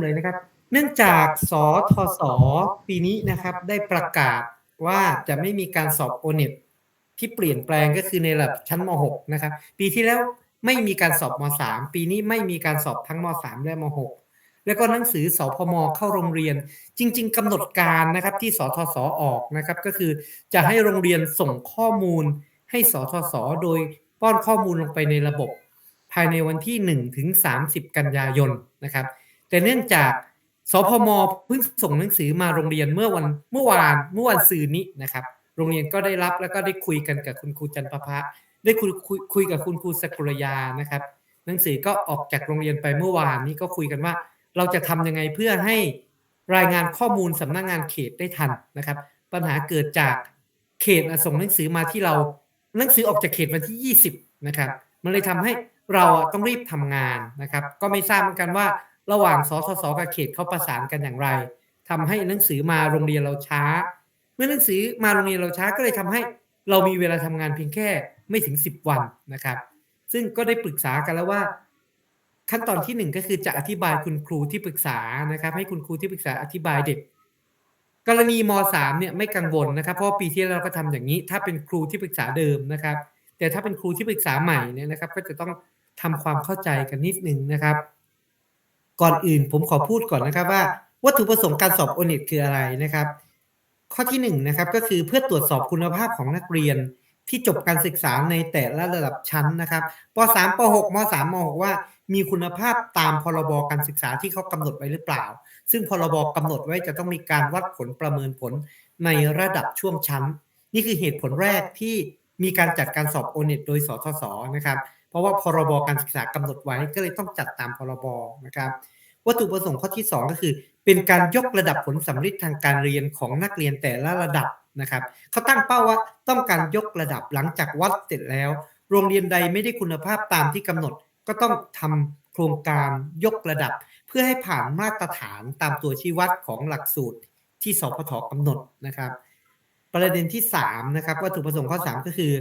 เลยนะครับ เนื่องจากสทศปีนี้นะครับได้ประกาศว่าจะไม่มีการสอบโอเน็ตที่เปลี่ยนแปลงก็คือในระดับชั้นม .6 นะครับ ปีที่แล้วไม่มีการสอบม .3 ปีนี้ไม่มีการสอบทั้งม .3 และม .6 แล้วก็หนังสือสพมเข้าโรงเรียน จริง ๆกำหนดการนะครับที่สทศออกนะครับ ก็คือจะให้โรงเรียนส่งข้อมูลให้สทศโดยป้อนข้อมูลลงไปในระบบ ภายในวันที่ 1 ถึง 30 กันยายนนะครับ แต่เนื่องจากสพมเพิ่งส่งหนังสือมาโรงเรียนเมื่อวันเมื่อวานเมื่อวันซืนนี้นะครับ โรงเรียนก็ได้รับแล้วก็ได้คุยกันกับคุณครูจันทพะได้คุยคุยคุยกับคุณครูสกุลยานะครับ หนังสือก็ออกจากโรงเรียนไปเมื่อวานนี้ก็คุยกันว่า เราจะทำยังไงเพื่อให้รายงานข้อมูลสำนักงงานเขตได้ทันนะครับ ปัญหาเกิดจากเขตส่งหนังสือมาที่เราหนังสือออกจากเขตวันที่ 20นะครับมันเลยทำให้เราต้องรีบทำงานนะครับ ก็ไม่ทราบเหมือนกันว่า ระหว่างสสสกับเขตเขาประสานกันอย่างไรทำให้หนังสือมาโรงเรียนเราช้า เมื่อหนังสือมาโรงเรียนเราช้าก็เลยทำให้เรามีเวลาทำงานเพียงแค่ไม่ถึง 10 วันนะครับ ซึ่งก็ได้ปรึกษากันแล้วว่า ขั้นตอนที่หนึ่งก็คือจะอธิบายคุณครูที่ปรึกษานะครับ ให้คุณครูที่ปรึกษาอธิบายเด็ก กรณีม .3 เนี่ยไม่กังวลนะครับ เพราะปีที่แล้วเราก็ทำอย่างนี้ ถ้าเป็นครูที่ปรึกษาเดิมนะครับ แต่ถ้าเป็นครูที่ปรึกษาใหม่เนี่ยนะครับ ก็จะต้องทำความเข้าใจกันนิดนึงนะครับ ก่อนอื่นผมขอพูดก่อนนะครับว่าวัตถุประสงค์การสอบโอเน็ตคืออะไรนะครับ ข้อที่1นนะครับก็คือเพื่อตรวจสอบคุณภาพของนักเรียนที่จบการศึกษาในแต่ละระดับชั้นนะครับป .3 ป .6 ม .3 ม .6 ว่ามีคุณภาพตามพรบการศึกษาที่เขากำหนดไว้หรือเปล่า ซึ่งพรบกำหนดไว้จะต้องมีการวัดผลประเมินผลในระดับช่วงชั้น นี่คือเหตุผลแรกที่มีการจัดการสอบโอเน็ตโดยสทศนะครับ เพราะว่าพรบการศึกษากำหนดไว้ก็เลยต้องจัดตามพรบนะครับวัตถุประสงค์ข้อที่ 2 ก็คือ เป็นการยกระดับผลสำลิดทางการเรียนของนักเรียนแต่ละระดับนะครับเขาตั้งเป้าว่าต้องการยกระดับหลังจากวัดเสร็จแล้ว โรงเรียนใดไม่ได้คุณภาพตามที่กำหนด ก็ต้องทำโครงการยกระดับ เพื่อให้ผ่านมาตรฐานตามตัวชี้วัดของหลักสูตรที่สพทกำหนดนะครับ ประเด็นที่3นะครับวัตถุประสงค์ข้อ 3 ก็คือ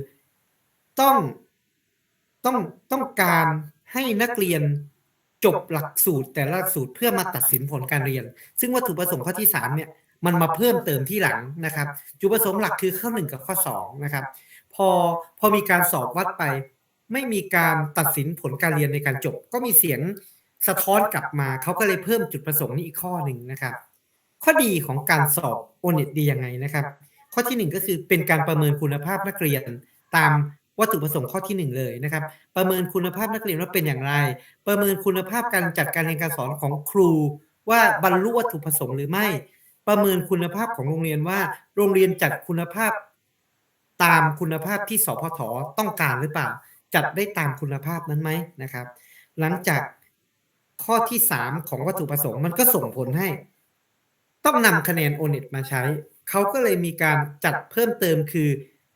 ต้อง ต้องต้องการให้นักเรียนจบหลักสูตรแต่ละหลักสูตรเพื่อมาตัดสินผลการเรียน ซึ่งวัตถุประสงค์ข้อที่3เนี่ยมันมาเพิ่มเติมที่หลังนะครับ จุดประสงค์หลักคือข้อ 1 กับข้อ2นะครับพอพอมีการสอบวัดไป ไม่มีการตัดสินผลการเรียนในการจบ ก็มีเสียงสะท้อนกลับมาเขาก็เลยเพิ่มจุดประสงค์นี้อีกข้อหนึ่งนะครับ ข้อดีของการสอบโอเน็ตดียังไงนะครับ ข้อที่ 1 ก็คือเป็นการประเมินคุณภาพนักเรียนตาม วัตถุประสงค์ข้อที่ 1 เลยนะครับ ประเมินคุณภาพนักเรียนว่าเป็นอย่างไร ประเมินคุณภาพการจัดการเรียนการสอนของครู ว่าบรรลุวัตถุประสงค์หรือไม่ ประเมินคุณภาพของโรงเรียนว่า โรงเรียนจัดคุณภาพ ตามคุณภาพที่สพทต้องการหรือเปล่า จัดได้ตามคุณภาพนั้นไหมนะครับ หลังจากข้อที่ 3 ของวัตถุประสงค์มันก็ส่งผลให้ ต้องนำคะแนนโอเน็ตมาใช้ เขาก็เลยมีการจัดเพิ่มเติมคือ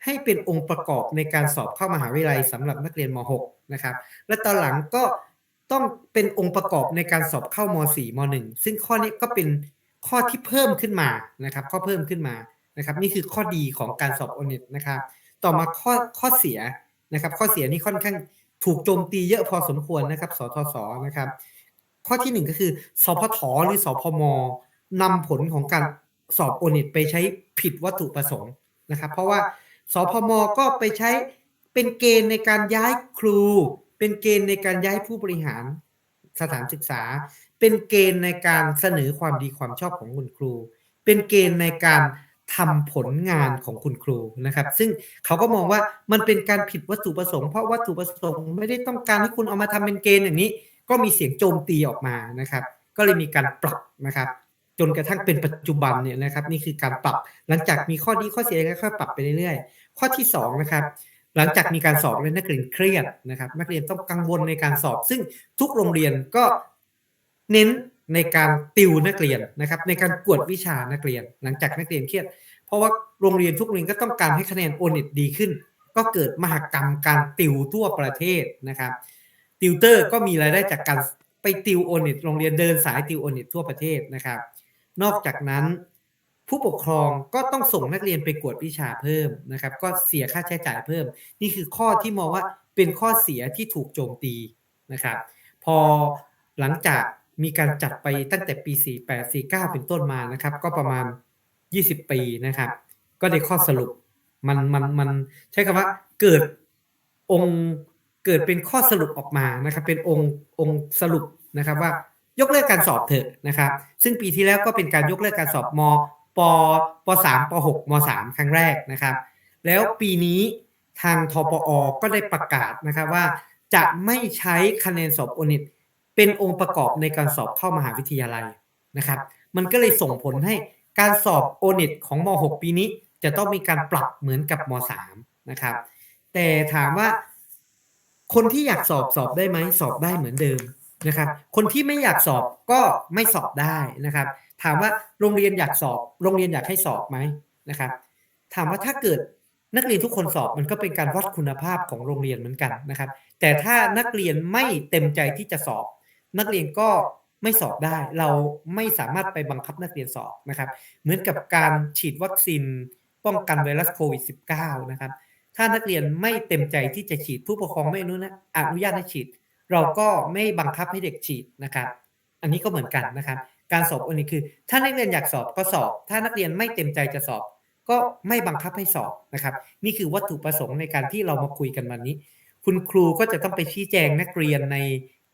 ให้เป็นองค์ประกอบในการสอบเข้ามหาวิทยาลัยสำหรับนักเรียนม .6 นะครับ และตอนหลังก็ต้องเป็นองค์ประกอบในการสอบเข้าม 4 ม 1 ซึ่งข้อนี้ก็เป็นข้อที่เพิ่มขึ้นมานะครับข้อเพิ่มขึ้นมานะครับ นี่คือข้อดีของการสอบโอเน็ตนะครับ ต่อมาข้อข้อเสียนะครับ ข้อเสียนี้ค่อนข้างถูกโจมตีเยอะพอสมควรนะครับ สทศนะครับ ข้อที่ 1 ก็คือสพทหรือสพมนำผลของการสอบโอเน็ตไปใช้ผิดวัตถุประสงค์นะครับ เพราะว่า สพมก็ไปใช้เป็นเกณฑ์ในการย้ายครู เป็นเกณฑ์ในการย้ายผู้บริหารสถานศึกษา เป็นเกณฑ์ในการเสนอความดีความชอบของคุณครู เป็นเกณฑ์ในการทำผลงานของคุณครูนะครับ ซึ่งเขาก็มองว่ามันเป็นการผิดวัตถุประสงค์เพราะวัตถุประสงค์ไม่ได้ต้องการให้คุณเอามาทำเป็นเกณฑ์อย่างนี้ ก็มีเสียงโจมตีออกมานะครับ ก็เลยมีการปรับนะครับ จนกระทั่งเป็นปัจจุบันเนี่ยนะครับ นี่คือการปรับหลังจากมีข้อดีข้อเสียก็ค่อยปรับไปเรื่อยๆ ข้อที่2นะครับหลังจากมีการสอบแล้วนักเรียนเครียดนะครับ นักเรียนต้องกังวลในการสอบ ซึ่งทุกโรงเรียนก็เน้นในการติวนักเรียนนะครับ ในการกวดวิชานักเรียน หลังจากนักเรียนเครียด เพราะว่าโรงเรียนทุกโรงเรียนก็ต้องการให้คะแนนโอเน็ตดีขึ้น ก็เกิดมหกรรมการติวทั่วประเทศนะครับติวเตอร์ก็มีรายได้จากการไปติวโอเน็ตโรงเรียนเดินสายติวโอเน็ตทั่วประเทศนะครับ นอกจากนั้น ผู้ปกครองก็ต้องส่งนักเรียนไปกวดวิชาเพิ่มนะครับ ก็เสียค่าใช้จ่ายเพิ่ม นี่คือข้อที่มองว่าเป็นข้อเสียที่ถูกโจมตีนะครับ พอหลังจากมีการจัดไปตั้งแต่ปี 48 49 เป็นต้นมานะครับ ก็ประมาณ 20 ปีนะครับ ก็ได้ข้อสรุปมันมันมันใช้คำว่าเกิดองค์เกิดเป็นข้อสรุปออกมานะครับ เป็นองค์องค์สรุปนะครับว่ายกเลิกการสอบเถอะนะครับ ซึ่งปีที่แล้วก็เป็นการยกเลิกการสอบม ปป3ป6ม3ครั้งแรกนะครับ แล้วปีนี้ทางทปอก็ได้ประกาศนะครับว่า จะไม่ใช้คะแนนสอบโอเน็ตเป็นองค์ประกอบในการสอบเข้ามหาวิทยาลัยนะครับ มันก็เลยส่งผลให้การสอบโอเน็ตของม .6 ปีนี้ จะต้องมีการปรับเหมือนกับม .3 นะครับ แต่ถามว่า คนที่อยากสอบสอบได้ไหมสอบได้เหมือนเดิมนะครับ คนที่ไม่อยากสอบก็ไม่สอบได้นะครับ ถามว่าโรงเรียนอยากสอบ โรงเรียนอยากให้สอบไหมนะครับ ถามว่าถ้าเกิดนักเรียนทุกคนสอบมันก็เป็นการวัดคุณภาพของโรงเรียนเหมือนกันนะครับ แต่ถ้านักเรียนไม่เต็มใจที่จะสอบ นักเรียนก็ไม่สอบได้ เราไม่สามารถไปบังคับนักเรียนสอบนะครับ เหมือนกับการฉีดวัคซีนป้องกันไวรัสโควิด -19 นะครับ ถ้านักเรียนไม่เต็มใจที่จะฉีดผู้ปกครองไม่อนุนะอนุญาตให้ฉีด เราก็ไม่บังคับให้เด็กฉีดนะครับ อันนี้ก็เหมือนกันนะครับ การสอบอันนี้คือ ถ้านักเรียนอยากสอบก็สอบ ถ้านักเรียนไม่เต็มใจจะสอบ ก็ไม่บังคับให้สอบนะครับ นี่คือวัตถุประสงค์ในการที่เรามาคุยกันวันนี้ คุณครูก็จะต้องไปชี้แจงนักเรียนใน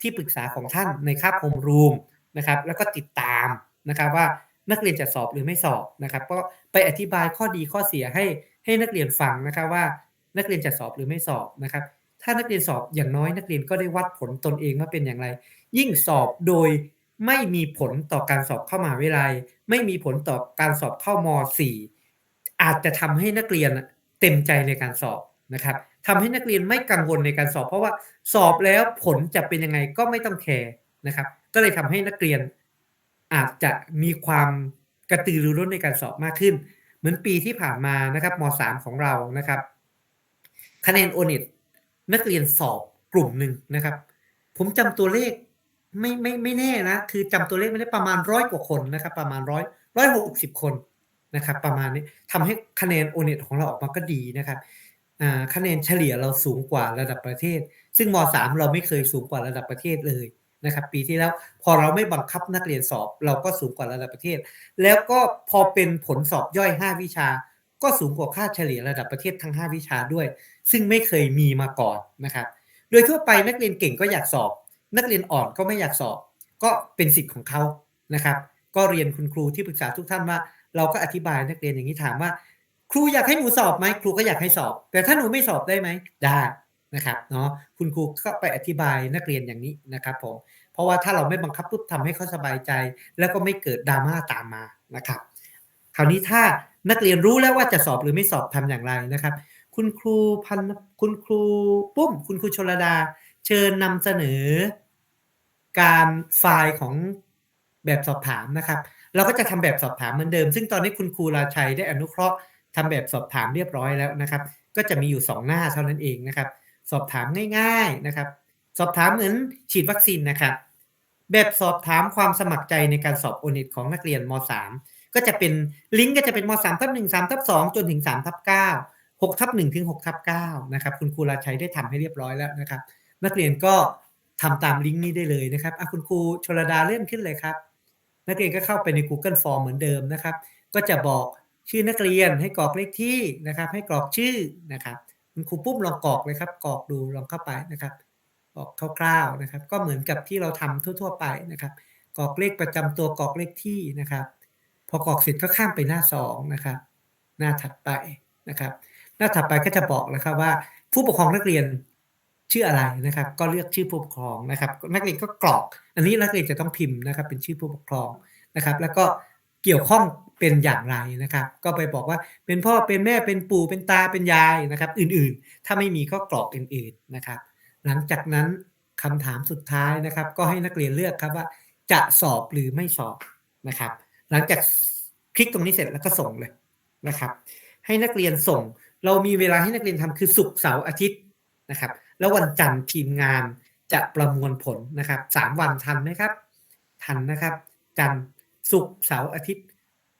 ที่ปรึกษาของท่านในคาบโฮมรูมนะครับแล้วก็ติดตามนะครับว่านักเรียนจะสอบหรือไม่สอบนะครับ ก็ไปอธิบายข้อดีข้อเสียให้ให้นักเรียนฟังนะครับว่านักเรียนจะสอบหรือไม่สอบนะครับ ถ้านักเรียนสอบอย่างน้อยนักเรียนก็ได้วัดผลตนเองว่าเป็นอย่างไร ยิ่งสอบโดย ไม่มีผลต่อการสอบเข้ามหาวิทยาลัย ไม่มีผลต่อการสอบเข้าม4อาจจะทำให้นักเรียนเต็มใจในการสอบนะครับทำให้นักเรียนไม่กังวลในการสอบ เพราะว่าสอบแล้วผลจะเป็นยังไงก็ไม่ต้องแคร์นะครับ ก็เลยทำให้นักเรียนอาจจะมีความกระตือรือร้นในการสอบมากขึ้น เหมือนปีที่ผ่านมานะครับม .3 ของเรานะครับ คะแนนโอเน็ตนักเรียนสอบกลุ่มหนึ่งนะครับ ผมจำตัวเลข ไม่ไม่ไม่แน่นะ คือจำตัวเลขไม่ได้ประมาณร้อยกว่าคนนะครับ ประมาณร้อยร้อยหกสิบคนนะครับ ประมาณนี้ทำให้คะแนนโอเน็ตของเราออกมาก็ดีนะครับคะแนนเฉลี่ยเราสูงกว่าระดับประเทศ ซึ่งม .3 เราไม่เคยสูงกว่าระดับประเทศเลยนะครับ ปีที่แล้วพอเราไม่บังคับนักเรียนสอบ เราก็สูงกว่าระดับประเทศ แล้วก็พอเป็นผลสอบย่อย 5 วิชา ก็สูงกว่าค่าเฉลี่ยระดับประเทศทั้ง 5 วิชาด้วย ซึ่งไม่เคยมีมาก่อนนะครับ โดยทั่วไปนักเรียนเก่งก็อยากสอบ นักเรียนอ่อนก็ไม่อยากสอบ ก็เป็นสิทธิ์ของเขานะครับ ก็เรียนคุณครูที่ปรึกษาทุกท่านว่า เราก็อธิบายนักเรียนอย่างนี้ถามว่า ครูอยากให้หนูสอบไหมครูก็อยากให้สอบ แต่ถ้าหนูไม่สอบได้ไหมได้นะครับเนาะคุณครูก็ไปอธิบายนักเรียนอย่างนี้นะครับผมเพราะว่าถ้าเราไม่บังคับปุ๊บทำให้เขาสบายใจ แล้วก็ไม่เกิดดราม่าตามมานะครับ คราวนี้ถ้านักเรียนรู้แล้วว่าจะสอบหรือไม่สอบทำอย่างไรนะครับ คุณครูพันคุณครูปุ้ม คุณครูชลดา เชิญนำเสนอการไฟล์ของแบบสอบถามนะครับ เราก็จะทำแบบสอบถามเหมือนเดิม ซึ่งตอนนี้คุณครูราชัยได้อนุเคราะห์ทำแบบสอบถามเรียบร้อยแล้วนะครับ ก็จะมีอยู่ 2 หน้าเท่านั้นเองนะครับ สอบถามง่าย ๆนะครับ สอบถามเหมือนฉีดวัคซีนนะครับ แบบสอบถามความสมัครใจในการสอบโอเน็ตของนักเรียนม .3 ก็จะเป็นลิงก์ก็จะเป็นม .3 ทับ1 3ทับ2จนถึง3ทับ9 6ทับ1ถึง6ทับ9นะครับ คุณครูราชัยได้ทำให้เรียบร้อยแล้วนะครับ นักเรียนก็ทำตามลิงก์นี้ได้เลยนะครับอะคุณครูชลดาเลื่อนขึ้นเลยครับ นักเรียนก็เข้าไปใน Google Form เหมือนเดิมนะครับ ก็จะบอกชื่อนักเรียนให้กรอกเลขที่นะครับ ให้กรอกชื่อนะครับ คุณครูปุ้มลองกรอกเลยครับกรอกดูลองเข้าไปนะครับกรอกคร่าวๆนะครับ ก็เหมือนกับที่เราทำทั่ว ๆ ไปนะครับกรอกเลขประจำตัวกรอกเลขที่นะครับ พอกรอกเสร็จก็ข้ามไปหน้า2นะครับ หน้าถัดไปนะครับ หน้าถัดไปก็จะบอกแล้วครับว่า ผู้ปกครองนักเรียน ชื่ออะไรนะครับ ก็เลือกชื่อผู้ปกครองนะครับ นักเรียนก็กรอก อันนี้นักเรียนจะต้องพิมพ์นะครับ เป็นชื่อผู้ปกครองนะครับ แล้วก็เกี่ยวข้องเป็นอย่างไรนะครับ ก็ไปบอกว่าเป็นพ่อเป็นแม่เป็นปู่เป็นตาเป็นยายนะครับ อื่นๆ ถ้าไม่มีก็กรอกอื่นๆนะครับ หลังจากนั้นคำถามสุดท้ายนะครับ ก็ให้นักเรียนเลือกครับว่า จะสอบหรือไม่สอบนะครับ หลังจากคลิกตรงนี้เสร็จแล้วก็ส่งเลยนะครับ ให้นักเรียนส่ง เรามีเวลาให้นักเรียนทำคือศุกร์เสาร์อาทิตย์นะครับ แล้ววันจันทร์ทีมงานจะประมวลผลนะครับสามวันทันไหมครับ ทันนะครับ จันทร์ศุกร์เสาร์อาทิตย์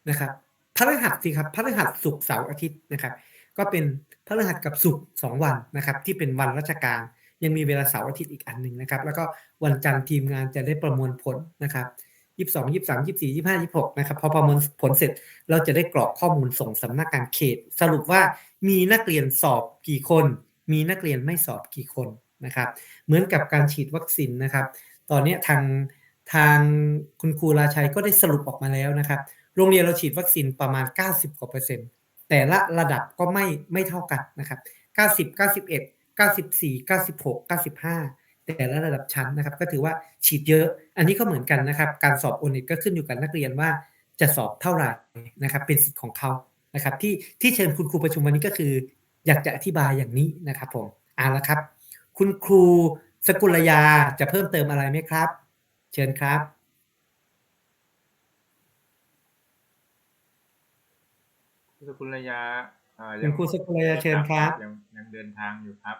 นะครับพฤหัสสิครับพฤหัสศุกร์เสาร์อาทิตย์นะครับ ก็เป็นพฤหัสกับศุกร์สองวันนะครับ ที่เป็นวันราชการ ยังมีเวลาเสาร์อาทิตย์อีกอันหนึ่งนะครับ แล้วก็วันจันทร์ทีมงานจะได้ประมวลผลนะครับ22 23 24 25 26นะครับพอประมวลผลเสร็จเราจะได้กรอกข้อมูลส่งสำนักงานเขต สรุปว่ามีนักเรียนสอบกี่คน มีนักเรียนไม่สอบกี่คนนะครับ เหมือนกับการฉีดวัคซีนนะครับ ตอนนี้ทางทางคุณครูราชัยก็ได้สรุปออกมาแล้วนะครับ โรงเรียนเราฉีดวัคซีนประมาณ 90กว่าเปอร์เซ็นต์แต่ละระดับก็ไม่ไม่เท่ากันนะครับ90 91 94 96 95 แต่ละระดับชั้นนะครับ ก็ถือว่าฉีดเยอะ อันนี้ก็เหมือนกันนะครับ การสอบโอเน็ตก็ขึ้นอยู่กับนักเรียนว่าจะสอบเท่าไหร่นะครับ เป็นสิทธิ์ของเขานะครับ ที่ที่เชิญคุณครูประชุมวันนี้ก็คือ อยากจะอธิบายอย่างนี้นะครับผมเอาละครับ คุณครูสกุลยาจะเพิ่มเติมอะไรไหมครับ เชิญครับคุณสกุลยาอ่าคุณครูสกุลยาเชิญครับยังยังเดินทางอยู่ครับ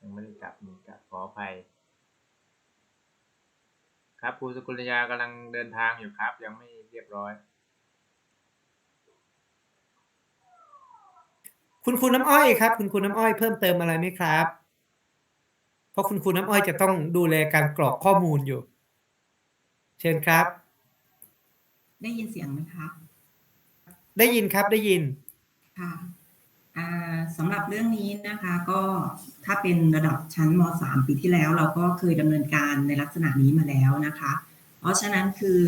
ยังไม่ได้กลับมีกลับขออภัยครับครูสกุลยากำลังเดินทางอยู่ครับ ยังไม่เรียบร้อย คุณครูน้ำอ้อยครับ คุณครูน้ำอ้อยเพิ่มเติมอะไรไหมครับ เพราะคุณครูน้ำอ้อยจะต้องดูแลการกรอกข้อมูลอยู่ เชิญครับ ได้ยินเสียงไหมคะ ได้ยินครับได้ยินค่ะอ่าสำหรับเรื่องนี้นะคะก็ถ้าเป็นระดับชั้นม .3 ปีที่แล้ว เราก็เคยดำเนินการในลักษณะนี้มาแล้วนะคะ เพราะฉะนั้นคือ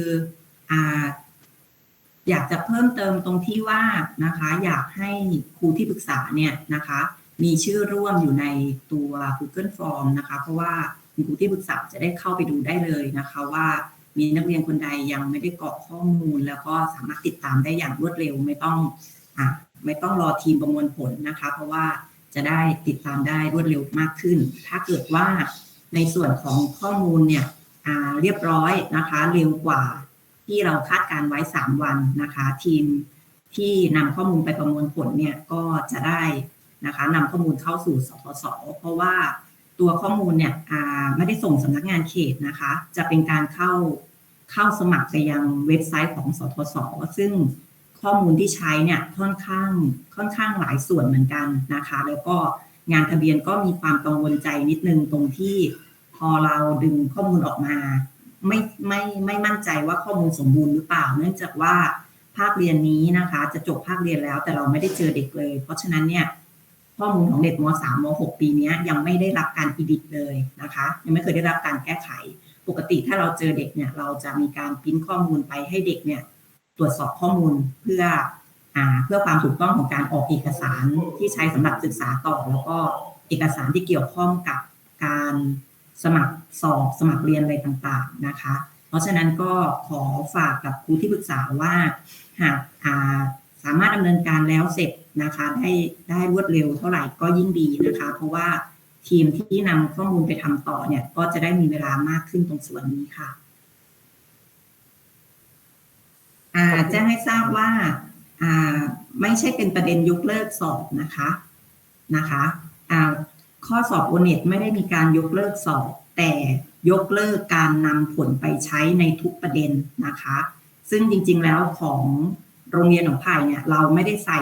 อ่า อยากจะเพิ่มเติมตรงที่ว่านะคะ อยากให้ครูที่ปรึกษาเนี่ยนะคะ มีชื่อร่วมอยู่ในตัว Google Form นะคะ เพราะว่าครูที่ปรึกษาจะได้เข้าไปดูได้เลยนะคะว่ามีนักเรียนคนใดยังไม่ได้กรอกข้อมูล แล้วก็สามารถติดตามได้อย่างรวดเร็วไม่ต้องอะไม่ต้องรอทีมประมวลผลนะคะ เพราะว่าจะได้ติดตามได้รวดเร็วมากขึ้น ถ้าเกิดว่าในส่วนของข้อมูลเนี่ยเรียบร้อยนะคะ เร็วกว่า ที่เราคาดการไว้ 3 วันนะคะ ทีมที่นำข้อมูลไปประมวลผลเนี่ยก็จะได้นะคะนำข้อมูลเข้าสู่สทศเพราะว่าตัวข้อมูลเนี่ยไม่ได้ส่งสำนักงานเขตนะคะ จะเป็นการเข้าเข้าสมัครไปยังเว็บไซต์ของสทศซึ่งข้อมูลที่ใช้เนี่ยค่อนข้างค่อนข้างหลายส่วนเหมือนกันนะคะ แล้วก็งานทะเบียนก็มีความกังวลใจนิดนึงตรงที่พอเราดึงข้อมูลออกมา ไม่ไม่ไม่มั่นใจว่าข้อมูลสมบูรณ์หรือเปล่า เนื่องจากว่าภาคเรียนนี้นะคะ จะจบภาคเรียนแล้ว แต่เราไม่ได้เจอเด็กเลย เพราะฉะนั้นเนี่ยข้อมูลของเด็กม .3 ม .6 ปีนี้ยังไม่ได้รับการอิดิตเลยนะคะ ยังไม่เคยได้รับการแก้ไข ปกติถ้าเราเจอเด็กเนี่ย เราจะมีการพิมพ์ข้อมูลไปให้เด็กเนี่ย ตรวจสอบข้อมูลเพื่ออเพื่อความถูกต้องของการออกเอกสารที่ใช้สำหรับศึกษาต่อ แล้วก็เอกสารที่เกี่ยวข้องกับการสมัคร สอบสมัครเรียนอะไรต่างๆนะคะ เพราะฉะนั้นก็ขอฝากกับครูที่ปรึกษาว่าหากอ่าสามารถดำเนินการแล้วเสร็จนะคะได้ได้รวดเร็วเท่าไหร่ก็ยิ่งดีนะคะ เพราะว่าทีมที่นำข้อมูลไปทำต่อเนี่ย ก็จะได้มีเวลามากขึ้นตรงส่วนนี้ค่ะอ่าแจ้งให้ทราบว่าอ่าไม่ใช่เป็นประเด็นยกเลิกสอบนะคะนะคะอ่าข้อสอบโอเน็ตไม่ได้มีการยกเลิกสอบ แต่ยกเลิกการนำผลไปใช้ในทุกประเด็นนะคะ ซึ่งจริงๆแล้วของโรงเรียนของไผ่เนี่ยเราไม่ได้ใส่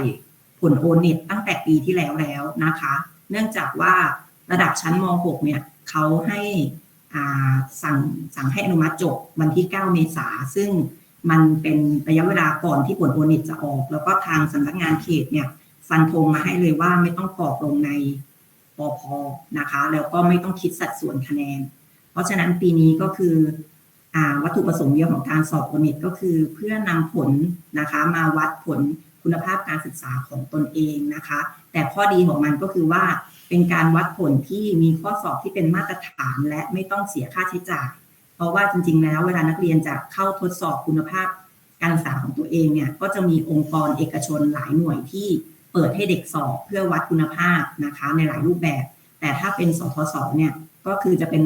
ผลโอเน็ตตั้งแต่ปีที่แล้วแล้วนะคะ เนื่องจากว่าระดับชั้นม .6 เนี่ยเขาให้อ่าสั่งสั่งให้อนุมัติจบวันที่ 9 เมษาซึ่งมันเป็นระยะเวลาก่อนที่ผลโอนิตจะออก แล้วก็ทางสำนักงานเขตเนี่ยฟันธงมาให้เลยว่าไม่ต้องกรอกลงใน ปอพนะคะ แล้วก็ไม่ต้องคิดสัดส่วนคะแนน เพราะฉะนั้นปีนี้ก็คืออวัตถุประสงค์เดียวของการสอบโอนิตก็คือเพื่อนำผลนะคะมาวัดผลคุณภาพการศึกษาของตนเองนะคะ แต่ข้อดีของมันก็คือว่าเป็นการวัดผลที่มีข้อสอบที่เป็นมาตรฐานและไม่ต้องเสียค่าใช้จ่าย เพราะว่าจริง ๆ แล้วเวลานักเรียนจะเข้าทดสอบคุณภาพการศึกษาของตัวเองเนี่ยก็จะมีองค์กรเอกชนหลายหน่วยที่ เปิดให้เด็กสอบเพื่อวัดคุณภาพนะคะในหลายรูปแบบ แต่ถ้าเป็นสทศเนี่ยก็คือจะเป็น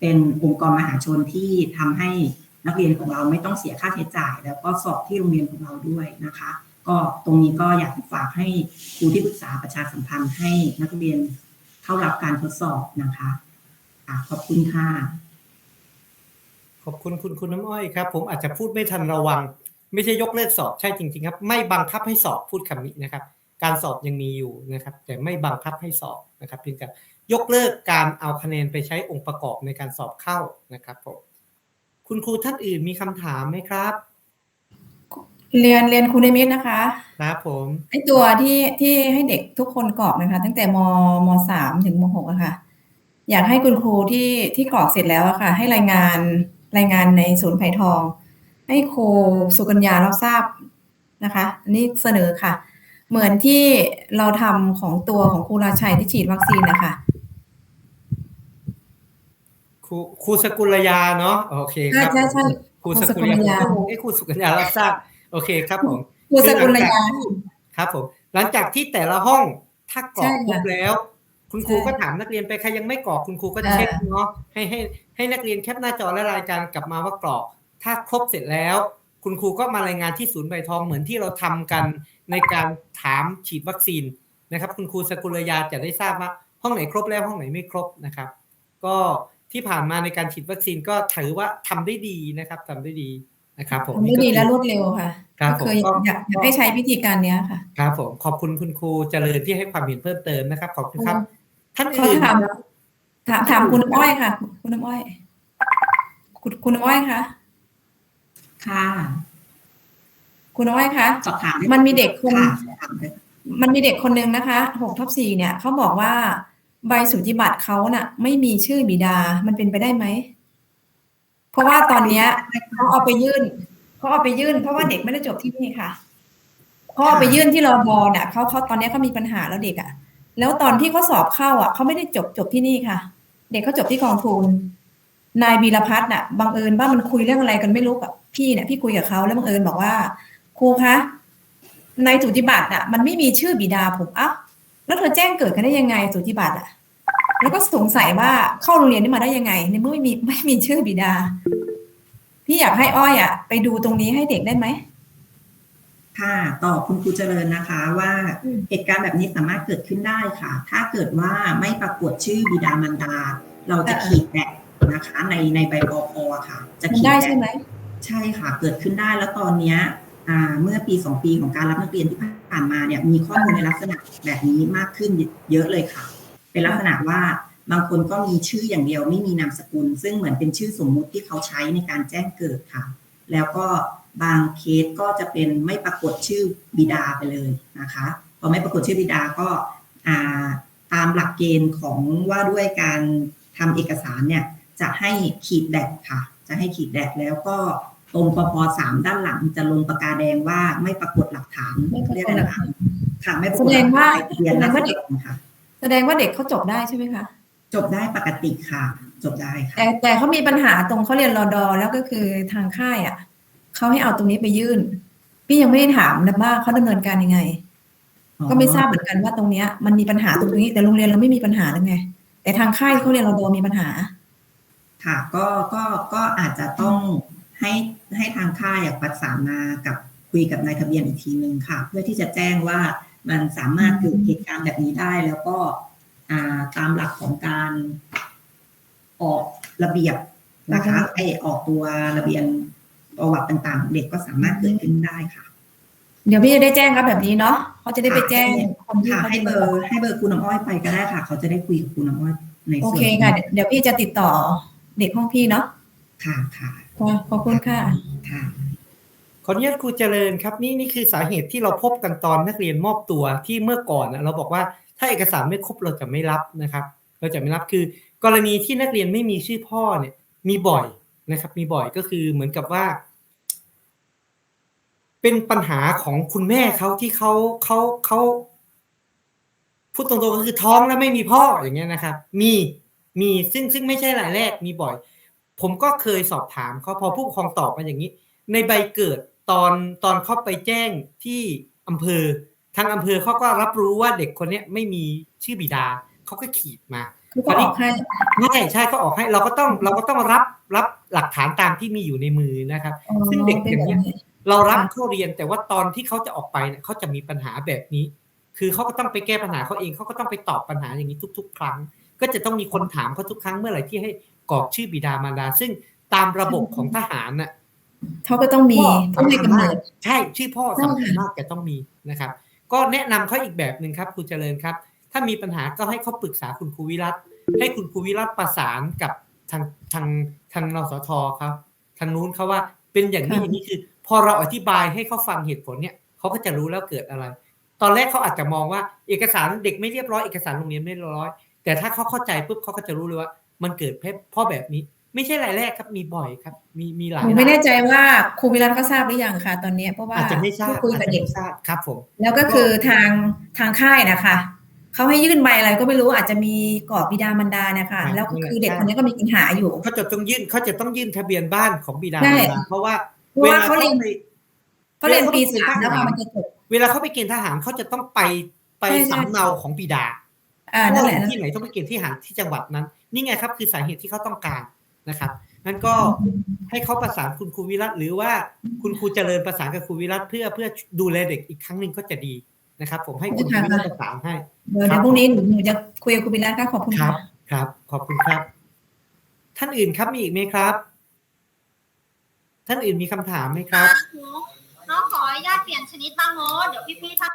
เป็นองค์กรมหาชนที่ทำให้นักเรียนของเราไม่ต้องเสียค่าใช้จ่าย แล้วก็สอบที่โรงเรียนของเราด้วยนะคะ ก็ตรงนี้ก็อยากฝากให้ครูที่ปรึกษาประชาสัมพันธ์ให้นักเรียนเข้ารับการทดสอบนะคะะขอบคุณค่ะขอบคุณคุณคุณน้ำอ้อยครับ ผมอาจจะพูดไม่ทันระวัง ไม่ใช่ยกเลิกสอบใช่จริง ๆ ครับ ไม่บังคับให้สอบพูดคำนี้นะครับ การสอบยังมีอยู่นะครับ แต่ไม่บังคับให้สอบนะครับเพียงแต่ยกเลิกการเอาคะแนนไปใช้องค์ประกอบในการสอบเข้านะครับผมคุณครูท่านอื่นมีคำถามไหมครับ เรียนเรียนครูนิมิตนะคะครับผมไอตัวที่ที่ให้เด็กทุกคนกรอกนะคะ ตั้งแต่มมสามถึงมหกอะค่ะ อยากให้คุณครูที่ที่กรอกเสร็จแล้วอะค่ะ ให้รายงานรายงานในศูนย์ไผ่ทอง ให้ครูสุกัญญารับทราบนะคะ อันนี้เสนอค่ะ เหมือนที่เราทำของตัวของครูราชัยที่ฉีดวัคซีนนะคะครูครูสกุลยาเนาะโอเคครับใช่ใช่ใช่ครูสกุลยาครูสกุลยาผมก็งงไอ้ครูสกุลยารับทราบโอเคครับผมครูสกุลยาครับผมหลังจากที่แต่ละห้องถ้ากรอกใช่ครค่ะบแล้ว คุณครูใช่ก็ถามนักเรียนไปใครยังไม่กรอกคุณครูก็เออเช็คเนาะให้ให้ให้นักเรียนแคปหน้าจอและรายการกลับมาว่ากรอก ถ้าครบเสร็จแล้ว คุณครูก็มารายงานที่ศูนย์ใบทองเหมือนที่เราทำกัน ในการถามฉีดวัคซีนนะครับ คุณครูสกุลยาจะได้ทราบว่าห้องไหนครบแล้วห้องไหนไม่ครบนะครับ ก็ที่ผ่านมาในการฉีดวัคซีนก็ถือว่าทำได้ดีนะครับทำได้ดีนะครับผมทำได้ดีและรวดเร็วค่ะครับก็ผมเคยก็อยากอยากให้ใช้วิธีการเนี้ยค่ะครับผมขอบคุณคุณครูเจริญที่ให้ความเห็นเพิ่มเติมนะครับ ขอบคุณครับอืมท่านเขาอื่นถามถามถามคุณน้ำอ้อยค่ะ คุณน้ำอ้อย คุณคุณน้ำอ้อยคะค่ะ คุณน้ำอ้อยคะสอบถามได้มันมีเด็กคนค่ะสอบถามได้มันมีเด็กคนหนึ่งนะคะหกทับสี่เนี่ยเขาบอกว่าใบสุทธิบัตรเขาน่ะ ไม่มีชื่อบิดา มันเป็นไปได้ไหม เพราะว่าตอนเนี้ยเขาเอาไปยื่นเขาเอาไปยื่น เพราะว่าเด็กไม่ได้จบที่นี่ค่ะเขาเอาไปยื่นที่รอบอน่ะเขาเขาตอนเนี้ยเขามีปัญหาแล้วเด็กอะ แล้วตอนที่เขาสอบเข้าอะเขาไม่ได้จบจบที่นี่ค่ะ เด็กเขาจบที่กองทุนนายบีรพัฒน์น่ะบังเอิญว่ามันคุยเรื่องอะไรกันไม่รู้กับพี่เนี่ยพี่คุยกับเขาแล้วบังเอิญบอกว่า ครูคะในสุทธิบัตรอะ มันไม่มีชื่อบิดาผมอ้าวแล้วเธอแจ้งเกิดกันได้ยังไงสุทธิบัตรอะ แล้วก็สงสัยว่าเข้าโรงเรียนนี่มาได้ยังไง ในเมื่อไม่มีไม่มีชื่อบิดา พี่อยากให้อ้อยอะ ไปดูตรงนี้ให้เด็กได้ไหมค่ะตอบคุณครูเจริญนะคะว่าอืมเหตุการณ์แบบนี้สามารถเกิดขึ้นได้ค่ะ ถ้าเกิดว่าไม่ปรากฏชื่อบิดามารดา เราจะขีดแดกนะคะในในใบบพค่ะ จะมันขีดได้แดใช่กไหมใช่ค่ะ เกิดขึ้นได้แล้วตอนเนี้ยอ่า เมื่อปีสองปีของการรับนักเรียนที่ผ่านมาเนี่ยมีข้อมูลในลักษณะแบบนี้มากขึ้นเยอะเลยค่ะ เป็นลักษณะว่าบางคนก็มีชื่ออย่างเดียวไม่มีนามสกุล ซึ่งเหมือนเป็นชื่อสมมุติที่เขาใช้ในการแจ้งเกิดค่ะ แล้วก็บางเคสก็จะเป็นไม่ปรากฏชื่อบิดาไปเลยนะคะพอไม่ปรากฏชื่อบิดาก็าตามหลักเกณฑ์ของว่าด้วยการทำเอกสารเนี่ยจะให้ขีดแดกค่ะ จะให้ขีดแดกแล้วก็ ตรงปปสามด้านหลังจะลงปากกาแดงว่าไม่ปรากฏหลักฐานไม่ปรากฏเรียกอะไรนะคะค่ะไม่ปรากฏแสดงว่าทะเบียนและแสดงว่าเด็กค่ะ แสดงว่าเด็กเขาจบได้ใช่ไหมคะ จบได้ปกติค่ะ จบได้ค่ะแต่แต่เขามีปัญหาตรงเขาเรียนรอดอแล้วก็คือทางค่ายอะเขาให้เอาตรงนี้ไปยื่น พี่ยังไม่ได้ถามนะว่าเขาดำเนินการยังไง ก็ไม่ทราบเหมือนกันว่าตรงเนี้ย มันมีปัญหาตรงนี้ แต่โรงเรียนเราไม่มีปัญหาแล้วไง แต่ทางค่ายเขาเรียนรอดอมีปัญหา ค่ะ ก็ก็ก็อาจจะต้อง ให้ให้ทางค่ายอะประสานมากับคุยกับนายทะเบียนอีกทีหนึ่งค่ะ เพื่อที่จะแจ้งว่ามันสามารถเกิดเหตุการณ์แบบนี้ได้ แล้วก็อ่าตามหลักของการออกระเบียบนะคะไอออกตัวระเบียนประวัติต่างๆ เด็กก็สามารถเกิดขึ้นได้ค่ะ เดี๋ยวพี่จะได้แจ้งครับแบบนี้เนาะเขาจะได้ไปแจ้งคนที่ค่ะเขาให้เบอร์ ให้เบอร์คุณน้ำอ้อยไปก็ได้ค่ะ เขาจะได้คุยกับคุณน้ำอ้อยในโอส่วนเคค่ะเดี๋ยวพี่จะติดต่อเด็กห้องพี่เนาะค่ะค่ะค่ะ ขอบคุณค่ะค่ะขออนุญาตครูเจริญครับนี่นี่คือสาเหตุที่เราพบกันตอนนักเรียนมอบตัวที่เมื่อก่อนนะเราบอกว่าถ้าเอกสารไม่ครบเราจะไม่รับนะครับ เราจะไม่รับคือกรณีที่นักเรียนไม่มีชื่อพ่อเนี่ย มีบ่อยนะครับ มีบ่อยก็คือเหมือนกับว่า เป็นปัญหาของคุณแม่เขาที่เขาเขาเขาพูดตรงๆก็คือท้องแล้วไม่มีพ่ออย่างเงี้ยนะครับ มีมีซึ่งซึ่งไม่ใช่รายแรกมีบ่อย ผมก็เคยสอบถามเขาพอผู้ปกครองตอบมาอย่างนี้ ในใบเกิดตอนตอนเขาไปแจ้งที่อำเภอทางอำเภอเขาก็รับรู้ว่าเด็กคนเนี้ยไม่มีชื่อบิดาเขาก็ขีดมาคือก็ออกให้ใช่ใช่เขาออกให้เราก็ต้องเราก็ต้องรับรับหลักฐานตามที่มีอยู่ในมือนะครับ ซึ่งเด็กอย่างเงี้ยเรารับค่ะเข้าเรียนแต่ว่าตอนที่เขาจะออกไปเนี่ยเขาจะมีปัญหาแบบนี้ คือเขาก็ต้องไปแก้ปัญหาเขาเองเขาก็ต้องไปตอบปัญหาอย่างนี้ทุก ๆ ครั้ง ก็จะต้องมีคนถามเขาทุกครั้งเมื่อไหร่ที่ให้ กรอกชื่อบิดามารดา ซึ่งตามระบบของทหารน่ะเขาก็ต้องมีพ่อผู้ให้กำเนิดใช่ชื่อพ่อใช่สำคัญค่ะมากจะต้องมีนะครับ ก็แนะนำเขาอีกแบบหนึ่งครับครูเจริญครับ ถ้ามีปัญหาก็ให้เขาปรึกษาคุณครูวิรัตให้คุณครูวิรัตประสานกับทางทางทางนสทครับทางนู้นเขาว่าเป็นอย่างนี้ค่ะอย่างนี้คือ พอเราอธิบายให้เขาฟังเหตุผลเนี่ยเขาก็จะรู้แล้วเกิดอะไร ตอนแรกเขาอาจจะมองว่า เอกสารเด็กไม่เรียบร้อยเอกสารโรงเรียนไม่เรียบร้อย แต่ถ้าเขาเข้าใจปุ๊บเขาก็จะรู้เลยว่า มันเกิดเพราะเพ่อแบบนี้ ไม่ใช่รายแรกครับมีบ่อยครับ มีมีหลายหนูไม่แน่ใจว่าครูวิรัตก็ทราบหรือยังค่ะตอนเนี้ยเพราะว่าอาจจะไม่ทราบพูดคุยอาจกับจะเด็กไม่ทราบครับผมแล้วก็คือทางทางค่ายนะคะเขาให้ยื่นใบอะไรก็ไม่รู้อาจจะมีกรอบบิดามารดานะคะครับแล้วก็คือเด็กคนนี้ก็มีปัญหาอยู่เขาจะต้องยื่นเขาจะต้องยื่นทะเบียนบ้านของบิดาใช่มารดาเพราะว่าเพราะว่าเขาเรียนไปเขาเรียนปีเวลาสามเขาแล้วพอไปมันจะจบเวลาเขาไปเกณฑ์ทหารเขาจะต้องไปไปใช่ใช่สำเนาของบิดาอ่านั่นแหละว่าที่ไหนต้องไปเกณฑ์ที่ทหารที่จังหวัดนั้น นี่ไงครับคือสาเหตุที่เขาต้องการนะครับนั้นก็ให้เขาประสานคุณครูวิรัตหรือว่าคุณครูเจริญประสานกับครูวิรัตเพื่อเพื่อดูแลเด็กอีกครั้งหนึ่งก็จะดีนะครับ ผมให้คุณครูวิรัตประสานให้เดี๋ยวเดี๋ยวพรุ่งนี้หนูหนูจะคุยกับครูวิรัตค่ะขอบคุณครัค่ะบครับ ขอบคุณครับ ท่านอื่นครับมีอีกไหมครับ ท่านอื่นมีคำถามไหมครับหนูน้องขออนุญาตเปลี่ยนชนิดบ้างเนาะเดี๋ยวพี่ๆท่าน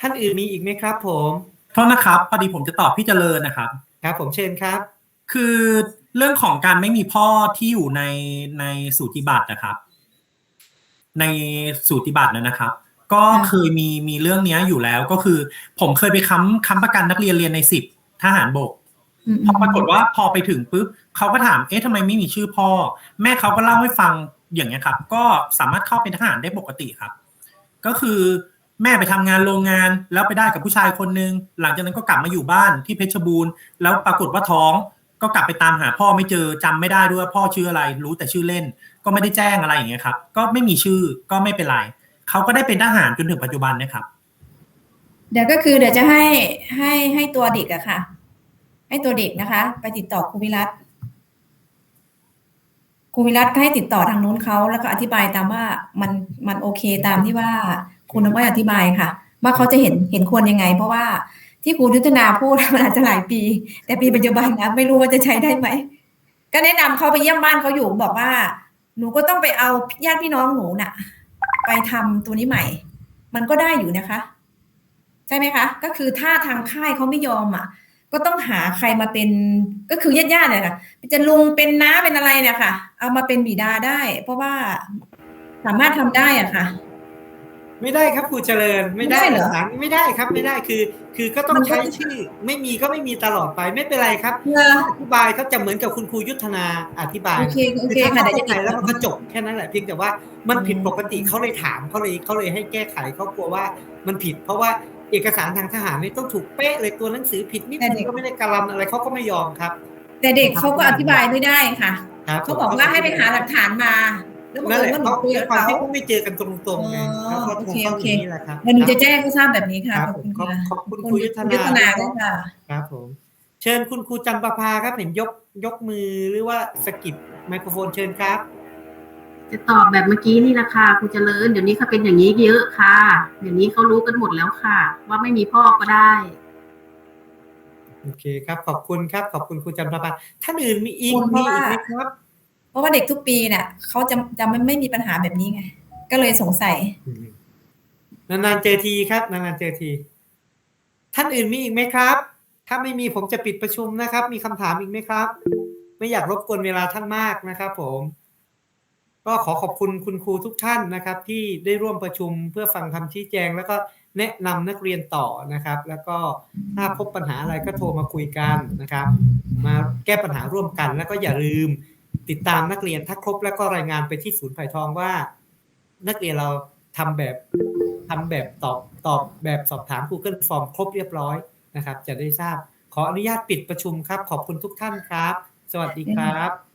ท่านอื่นมีอีกไหมครับ ผม โทษนะครับพอดีผมจะตอบพี่เจริญนะครับ ครับ ผมเชิญครับ คือเรื่องของการไม่มีพ่อที่อยู่ในในสูติบัตรนะครับ ในสูติบัตรนะนะครับ ก็ค่ะเคยมีมีเรื่องเนี้ยอยู่แล้วก็คือ ผมเคยไปค้ำค้ำประกันนักเรียนเรียนในสิบทหารบกอืมพอปรากฏว่าพอไปถึงปุ๊บเขาก็ถามเอ๊ะทำไมไม่มีชื่อพ่อ แม่เขาก็เล่าให้ฟังอย่างเงี้ยครับ ก็สามารถเข้าเป็นทหารได้ปกติครับ ก็คือ แม่ไปทำงานโรงงาน แล้วไปได้กับผู้ชายคนนึง หลังจากนั้นก็กลับมาอยู่บ้านที่เพชรบูรณ์ แล้วปรากฏว่าท้องก็กลับไปตามหาพ่อไม่เจอจำไม่ได้ด้วยว่าพ่อชื่ออะไร รู้แต่ชื่อเล่น ก็ไม่ได้แจ้งอะไรอย่างเงี้ยครับ ก็ไม่มีชื่อก็ไม่เป็นไรเขาก็ได้เป็นทหารจนถึงปัจจุบันนะครับ เดี๋ยวก็คือเดี๋ยวจะให้ให้ให้ตัวเด็กอะค่ะ ให้ตัวเด็กนะคะ ไปติดต่อครูวิรัตครูวิรัตให้ติดต่อทางนู้นเขาแล้วก็อธิบายตามว่ามันมันโอเคตามที่ว่า คุณน้ำอ้อยอธิบายค่ะ ว่าเขาจะเห็นเห็นควรยังไง เพราะว่าที่ครูยุทธนาพูดมันอาจจะหลายปี แต่ปีปัจจุบันนะไม่รู้ว่าจะใช้ได้ไหมก็แนะนำเขาไปเยี่ยมบ้านเขาอยู่บอกว่า หนูก็ต้องไปเอาญาติพี่น้องหนูน่ะ ไปทำตัวนี้ใหม่ มันก็ได้อยู่นะคะ ใช่ไหมคะ ก็คือถ้าทางค่ายเขาไม่ยอมอะ ก็ต้องหาใครมาเป็นก็คือญาติญาติๆเลยค่ะจะลุงเป็นน้าเป็นอะไรเนี่ยค่ะ เอามาเป็นบิดาได้ เพราะว่าสามารถทำได้อะค่ะ ไม่ได้ครับครูเจริญไม่ได้ไม่ได้เหรอภาษาไม่ได้ครับไม่ได้คือ คือก็ต้องมันก็ใช้ชื่อ ไม่มีก็ไม่มีตลอดไปไม่เป็นไรครับเอออธิบายเขาจะเหมือนกับคุณครูยุทธนาอธิบายโอเคโอเคคือถ้าค่ะเข้าเดี๋ยวจะใจแล้วมันก็จบแค่นั้นแหละเพียงแต่ว่ามันผิดปกติเขาเลยถามเขาเลยเขาเลยให้แก้ไขเขากลัวว่ามันผิด เพราะว่าเอกสารทางทหารนี่ต้องถูกเป๊ะเลยตัวหนังสือผิดนิดนึงก็ไม่ได้การันอะไรเขาก็ไม่ยอมครับ แต่เด็กเขาก็อธิบายไม่ได้ค่ะครับเขาบอกว่าให้ไปหาหลักฐานมา แล้วบอกนั่นแหละว่าหนูเขาคุยกับความเขา ที่เขาไม่เจอกันตรงๆไงอ๋อเขาก็โอคงเคต้องโอเคอย่างนี้แหละครับ เดี๋ยวหนูจะแจ้งให้ทราบแบบนี้ค่ะครับขอบคุณขอบค่ะขอบคุณครูยุทธนายุทธนา ด้วยค่ะ ครับผม เชิญคุณครูจันประภาครับเห็นยกยกมือหรือว่าสกิปไมโครโฟนเชิญครับ จะตอบแบบเมื่อกี้นี่แหละค่ะครูเจริญเดี๋ยวนี้เขาเป็นอย่างนี้เยอะค่ะ เดี๋ยวนี้เขารู้กันหมดแล้วค่ะ ว่าไม่มีพ่อก็ได้ โอเคครับ ขอบคุณครับ ขอบคุณครูจันประภาท่านอื่นมีอีกคุณเพมีราะอีกว่าไหมครับ เพราะว่าเด็กทุกปีเนี่ยเขาจะจะไม่ไม่มีปัญหาแบบนี้ไง ก็เลยสงสัย นานๆเจอทีครับ นานๆเจอที ท่านอื่นมีอีกไหมครับ ถ้าไม่มีผมจะปิดประชุมนะครับ มีคำถามอีกไหมครับ ไม่อยากรบกวนเวลาท่านมากนะครับ ผม ก็ขอขอบคุณคุณครูทุกท่านนะครับ ที่ได้ร่วมประชุมเพื่อฟังคำชี้แจง แล้วก็แนะนำนักเรียนต่อนะครับ แล้วก็ถ้าพบปัญหาอะไรก็โทรมาคุยกันนะครับ มาแก้ปัญหาร่วมกัน แล้วก็อย่าลืม ติดตามนักเรียนถ้าครบแล้วก็รายงานไปที่ศูนย์ไผ่ทองว่า นักเรียนเราทำแบบทำแบบตอบตอบแบบสอบถาม Google Form ครบเรียบร้อยนะครับ จะได้ทราบ ขออนุญาตปิดประชุมครับ ขอบคุณทุกท่านครับ สวัสดีครับ